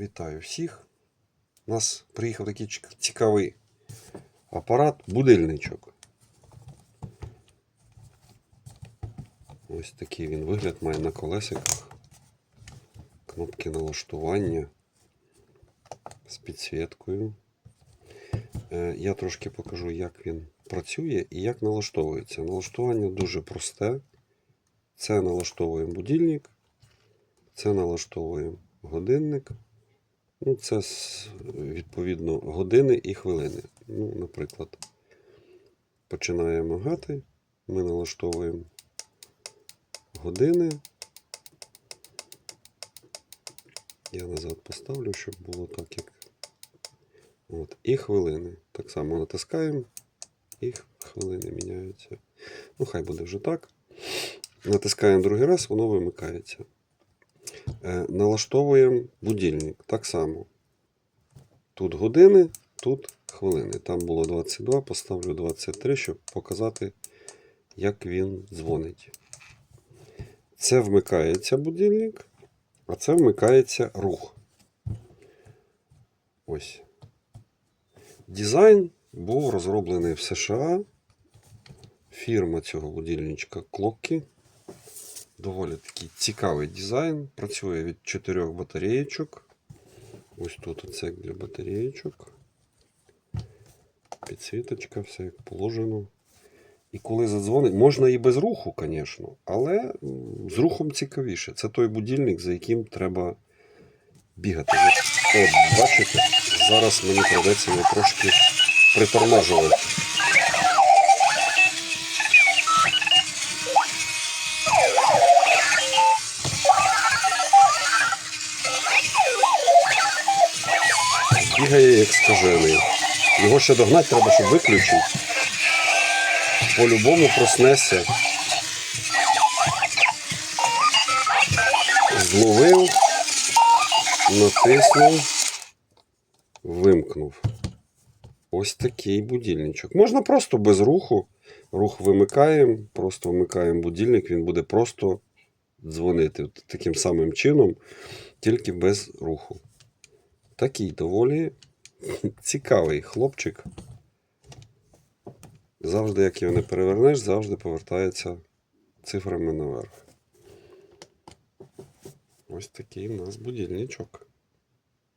Вітаю всіх. У нас приїхав такий цікавий апарат, будильничок. Ось такий він вигляд має на колесиках. Кнопки налаштування з підсвіткою. Е, Я трошки покажу, як він працює і як налаштовується. Налаштування дуже просте. Це налаштовуємо будильник, це налаштовуємо годинник. Ну, це відповідно години і хвилини. Ну, наприклад, починає мигати, ми налаштовуємо години. Я назад поставлю, щоб було так, як. От. І хвилини. Так само натискаємо, і хвилини міняються. Ну, хай буде вже так. Натискаємо другий раз, воно вимикається. Е, налаштовуємо будильник. Так само. Тут години, тут хвилини. Там було 22, поставлю 23, щоб показати, як він дзвонить. Це вмикається будильник, а це вмикається рух. Ось. Дизайн був розроблений в США. Фірма цього будильничка Clocky. Доволі такий цікавий дизайн. Працює від 4 батареєчок. Ось тут оце для батареєчок. Підсвіточка, все як положено. І коли задзвонить, можна і без руху, звісно, але з рухом цікавіше. Це той будильник, за яким треба бігати. От, бачите, зараз мені придеться його трошки притормажувати. Бігає як скажений. Його ще догнати треба, щоб виключити. По-любому проснеться. Зловив, натиснув, вимкнув. Ось такий будильничок. Можна просто без руху. Рух вимикаємо, просто вмикаємо будильник, він буде просто дзвонити таким самим чином, тільки без руху. Такий доволі цікавий хлопчик. Завжди, як його не перевернеш, завжди повертається цифрами наверх. Ось такий у нас будильничок.